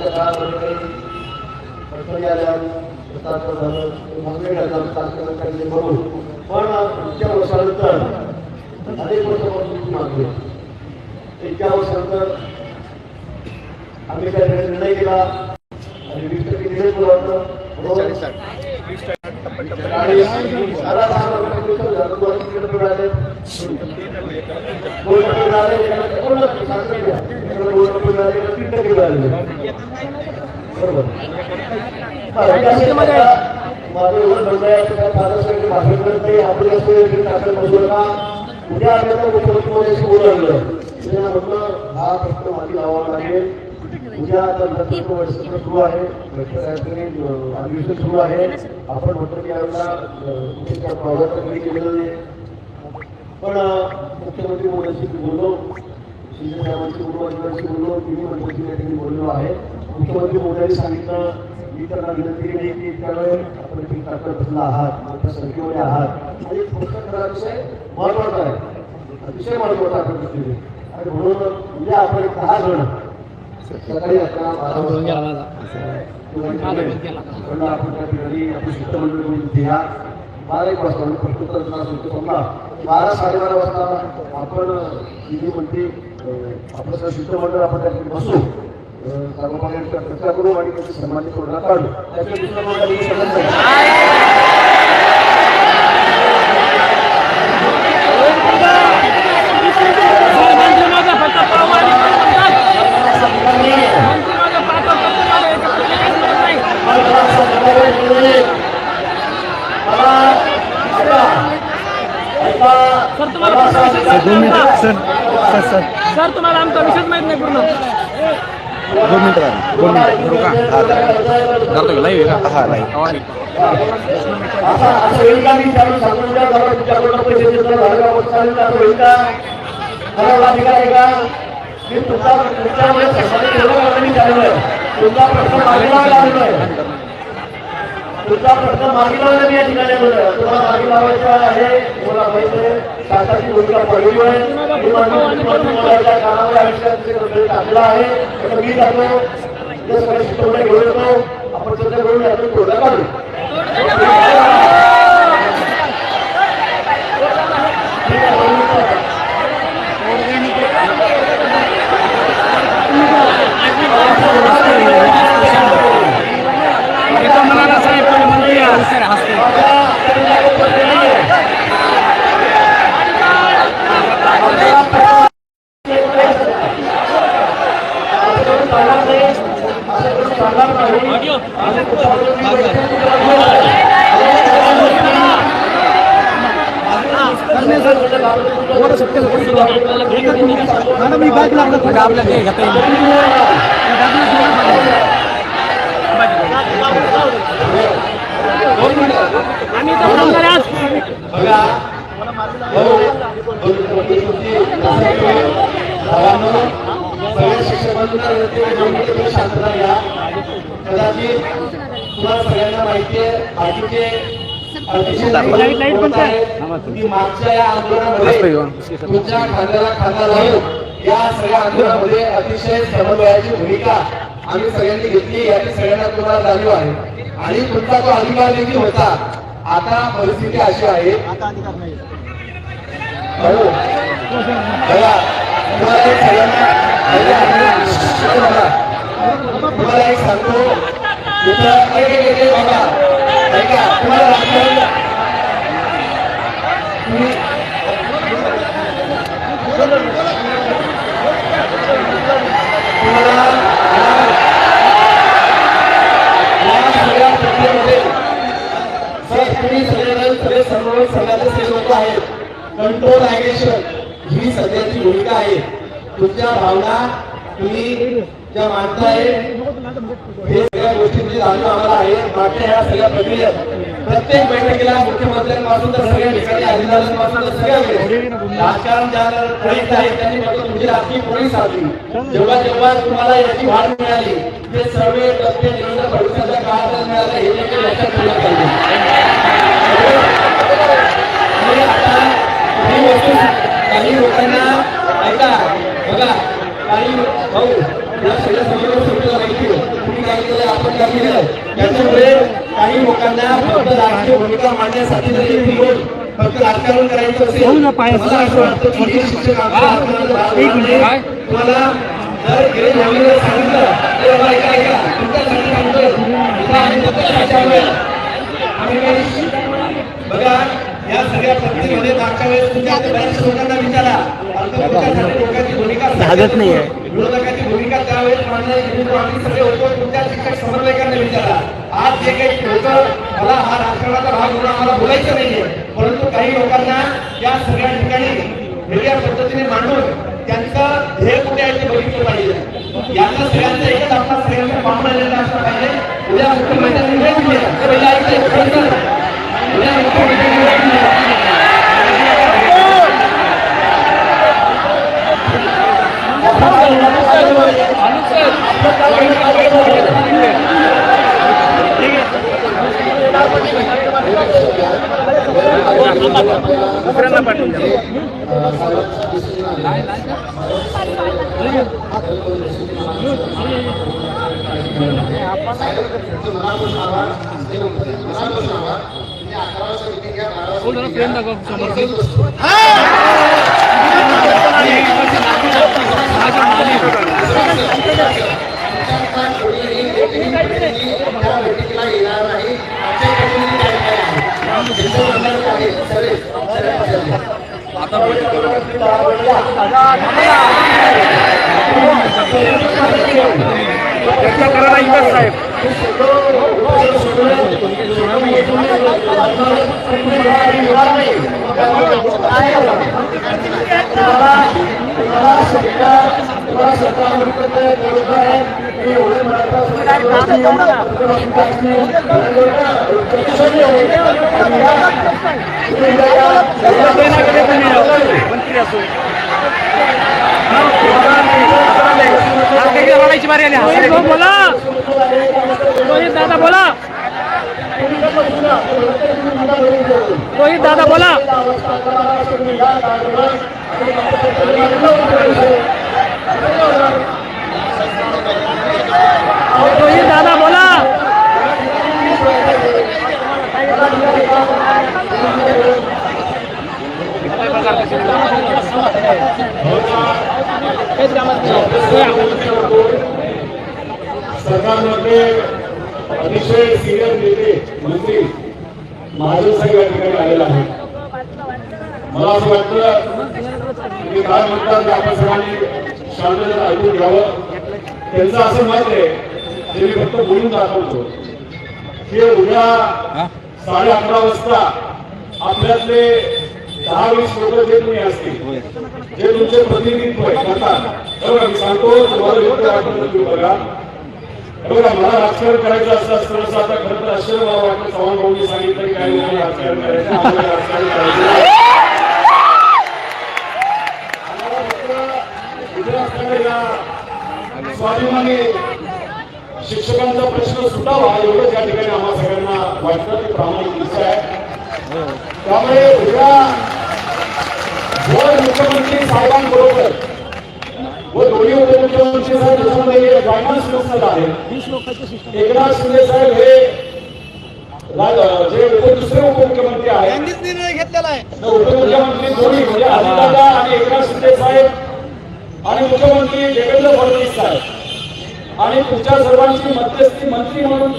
आमच्या अडचणी आल्या झालं म्हणून पण इतक्या वर्षानंतर अनेक वर्षापासून मागणी इतक्या वर्षानंतर आम्ही काही निर्णय केला आणि वीस टक्के निर्णय आणि सारा दहा मिळाले. दोन टक्के मिळाले, मिळाले, बरोबर माझं एवढं म्हणणं आहे नाही असं बसू नका उद्या आम्ही आता बोलावलं त्यांना म्हटलं हा प्रश्न माती लावावा लागेल उद्या आता नंतर सुरू आहे अधिवेशन सुरू आहे आपण म्हटलं की यावेळेला केलेलं नाही पण मुख्यमंत्री मोदींशी बोललो बोललो बोललो तिन्ही मंत्र्यांशी या ठिकाणी बोललेलो आहे. मुख्यमंत्री मोदयांनी सांगितलं मी त्यांना विनंती केली की आपण बसला आहात मोठ्या संख्येमध्ये आहात. आणि पुस्तक खरा विषय महत्त्वाचा आहे. अतिशय महत्त्वाचा आपण दृष्टीने आणि म्हणून उद्या आपण दहा जण सकाळी अकरा बारा वाजता आपण त्या ठिकाणी आपली शिष्टमंडळ करून तिथे या बारा एक वाजता म्हणजे प्रश्नोत्तर समजा बारा साडेबारा वाजता आपण म्हणते अं, आपलं सगळं शिष्टमंडळ आपण त्या ठिकाणी बसू अं, चर्चा करू आणि त्याची सन्मानित तोडगा काढू. त्याच्या दुसऱ्या सर तुम्हाला सर, सर, सर. तुम्हाला आमचा विषयच माहीत नाही पूर्ण. दोन मिनिटं राहिले. दोन मिनिटं. हा करतो लाईव्ह आहे का? हा लाईव्ह असं असं होईल का मी त्यावेळी सांगून द्या मला तुमच्याकडून पैसे देतो झालं का चालेल का असं होईल का मला अधिकार आहे. का मी तुमचा प्रश्न आहे प्रश्न मागे लावला मी या ठिकाणी तुम्हाला लावायचा आहे मला माहीत आहे शासनाची भूमिका पडली आहे. मी कानावर ते आहे तर मी जातो ते घेऊन येतो. आपण सध्या घेऊन यातून तोडगा काढू एका मनाला साहेब कोणी मंत्री आहे. आम्ही तर बोलणार आहे आज. सगळ्या शिक्षकांना विनंती आहे, नेमकी तुम्ही शांतता घ्या कदाचित तुम्हाला सगळ्यांना माहिती आहे अतिशय मागच्या या आंदोलनामध्ये तुमच्या खांद्याला खांदा लावून या सगळ्या आंदोलनामध्ये अतिशय समन्वयाची भूमिका आम्ही सगळ्यांनी घेतली याची सगळ्यांना तुम्हाला जाणीव आहे. आणि तुमचा तो अधिकार देखील होता. आता परिस्थिती अशी आहे. हो. तुम्हाला एक सगळ्यांना तुम्हाला सांगतो. इथं एक एक एक एक बघा ऐका तुम्हाला राजकारण तुम्ही तुम्हाला या सगळ्या प्रक्रियेमध्ये सर तुम्ही सगळेजण सगळे समन्वय संघाचे सगळे लोक आहेत कंट्रोल ॲग्रेशन ही सध्याची भूमिका आहे तुमच्या भावना तुम्ही ज्या मांडताय हे सगळ्या गोष्टी म्हणजे जाणून आम्हाला आहे. मागच्या ह्या सगळ्या प्रक्रियेत प्रत्येक बैठकीला मुख्यमंत्र्यांपासून तर सगळ्या ठिकाणी अधिकाऱ्यांपासून तर सगळ्याकडे राजकारण ज्या पोलीस आहे त्यांनी फक्त तुमची राजकीय पोलीस साधली. जेव्हा जेव्हा तुम्हाला याची वाढ मिळाली ते सर्व तथ्य देवेंद्र भविष्याच्या काळात मिळालं हे देखील लक्षात ठेवलं पाहिजे. म्हणजे आता ही वस्तू काही लोकांना ऐका बघा काही भाऊ या सगळ्या समोर सुटला माहिती आहे. केली? आहे त्याच्यामुळे काही लोकांना फक्त राजकीय भूमिका मांडण्यासाठी जरी निवड फक्त राजकारण करायचं असेल मला असं वाटतं की हे शिक्षक. तुम्हाला जर गेले नवीन सांगितलं तर बाबा ऐका ऐका तुमच्यासाठी सांगतोय. इथं आम्ही फक्त त्याच्यामुळे. आम्ही काही बघा या सगळ्या प्रक्रियेमध्ये मागच्या वेळेस तुमच्या लोकांना विचारा. भूमिका लागत नाही विरोधकाची भूमिका त्यावेळेस मांडणारे हिंदू आम्ही सगळे होतो तुमच्या शिक्षक समन्वयकांना विचारा आज जे काही लोक मला हा राजकारणाचा भाग म्हणून आम्हाला बोलायचं नाहीये. परंतु काही लोकांना या सगळ्या ठिकाणी वेगळ्या पद्धतीने मांडून त्यांचं ध्येय कुठे आहे ते बघितलं पाहिजे. यांना सगळ्यांचं एकच आपला सगळ्यांचा पाहुणा आलेला असला पाहिजे. उद्या मुख्यमंत्री उद्या मुख्यमंत्री दुसऱ्यांना पाठवून फोन दाखवा समोर साहेब बोला. रोहित दादा बोला रोहित दादा बोला रोहित दादा बोला सरकारमध्ये अतिशय सिनियर नेते मंत्री महाजन साहेब या ठिकाणी आलेला आहे मला असं वाटतं की काय म्हणतात की आपण सर्वांनी शांततेत ऐकून घ्यावं. त्यांचं असं मत आहे ते मी फक्त बोलून दाखवतो की उद्या साडे अकरा वाजता आपल्यातले दहा वीस लोक जे तुम्ही असतील जे तुमचे प्रतिनिधित्व आहे करतात. बघा मी सांगतो तुम्हाला योग्य वाटत बघा. बघा मला राजकारण करायचं असं असतं असं आता खरं तर आश्चर्य मला वाटतं चव्हाण भाऊनी सांगितलं की काही लोकांना राजकारण करायचं राजकारण करायचं. फक्त इथे असणाऱ्या या स्वाभिमानी शिक्षकांचा प्रश्न सुटावा एवढंच या ठिकाणी आम्हाला सगळ्यांना वाटतं ते प्रामाणिक इच्छा आहे त्यामुळे उद्या जर मुख्यमंत्री साहेबांबरोबर व दोन्ही उपमुख्यमंत्री साहेब त्याच्यामध्ये गायडन्स नसणार आहे एकनाथ शिंदे साहेब हे जे दुसरे उपमुख्यमंत्री आहेत. उपमुख्यमंत्री दोन्ही म्हणजे अजितदादा आणि एकनाथ शिंदे साहेब आणि मुख्यमंत्री देवेंद्र फडणवीस साहेब. आणि तुमच्या सर्वांची मध्यस्थी मंत्री म्हणून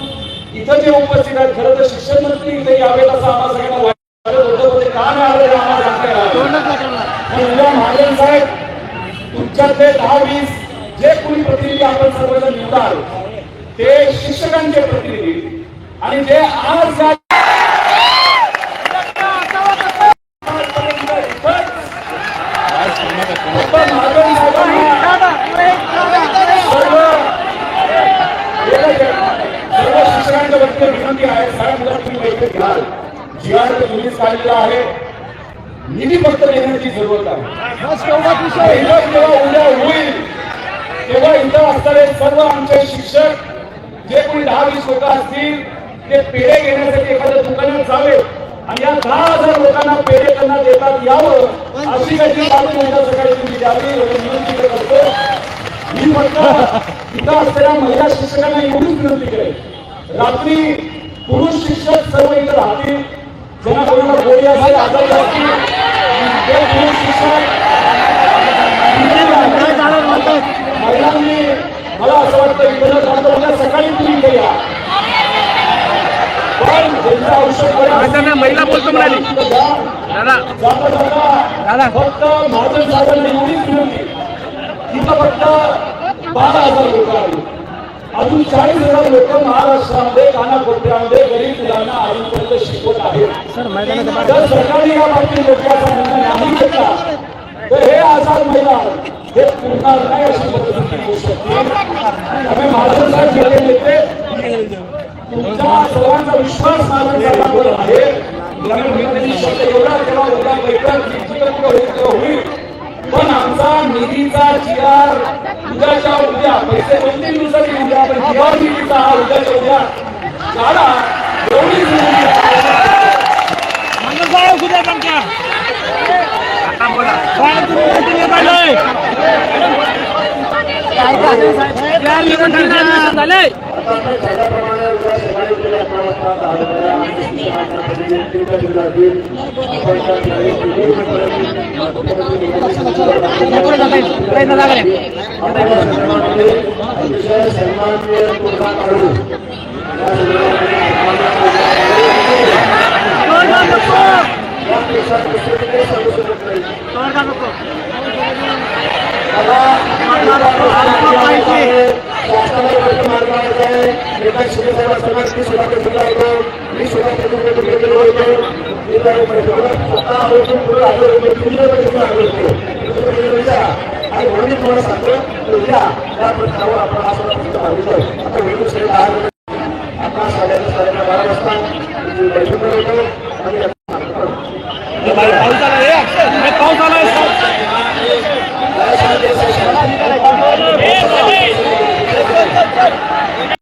इथं जे उपस्थित आहेत खरं तर शिक्षण मंत्री इथे यावेत असं आम्हाला सगळ्यांना वाटत. होतं पण ते का नाही आलं आम्हाला सांगता येणार नाही. पण उद्या महाजन साहेब तुमच्यातले दहा वीस जे कोणी प्रतिनिधी आपण सर्वजण निवडाल ते शिक्षकांचे प्रतिनिधी. आणि जे आज या पण महाजन साहेबांना सर्व सर्व शिक्षकांच्या वतीने विनंती आहे साहेब उद्या तुम्ही बैठक घ्याल जी आर तुम्हीच काढलेला आहे. निधी फक्त देण्याची जरूरत आहे. जेव्हा उद्या होईल तेव्हा इथं असणारे सर्व आमचे शिक्षक जे कोणी दहा वीस लोक असतील ते पेढे घेण्यासाठी एखाद्या दुकानात जावे. आणि या दहा हजार लोकांना पेढे त्यांना देतात यावं. अशी काहीतरी बातमी उद्या सकाळी तुम्ही द्यावी विनंती करत असतो मी फक्त इथं असलेल्या महिला शिक्षकांना एवढीच विनंती करेन. रात्री पुरुष शिक्षक सर्व इथे राहतील. ज्यांना कोणाला गोळी असेल आजारी असतील महिलांनी मला असं वाटतं सकाळी तुम्ही या. पण ज्यांचं महिला बोलतो म्हणाली. दादा. जाता फक्त महाजन साहेबांनी एवढीच विनंती तिथं फक्त बारा हजार लोक आली अजून चाळीस हजार लोक महाराष्ट्रामध्ये कानाकोपऱ्यामध्ये गरीब मुलांना अजूनपर्यंत शिकवत आहेत. जर सरकारने या बाबतीत लोकांचा निर्णय नाही घेतला तर हे आजार महिला हे पुरणार नाही अशी परिस्थिती होऊ शकते आम्ही महाजन साहेब गेले नेते तुमचा सर्वांचा विश्वास माझ्या आहे. एवढा केला होता बैठक होईल. पण आमचा निधीचा जिआर उद्याच्या उद्या पैसे दोन तीन दिवसाची उद्या पण जिआर निधीचा हा उद्याच्या उद्या काढा. एवढी. झाले? आता आपण ठरल्याप्रमाणे सुद्धा प्रतिक्रिया होतो. मी सुद्धा प्रतिक्रिया होतो. पुढे आलो होतो. प्रतिक्रिया आलो होतो. आणि म्हणून तुम्हाला सांगतो आपण हा सगळा आता दहा बारा वाजता बैठक होतो आणि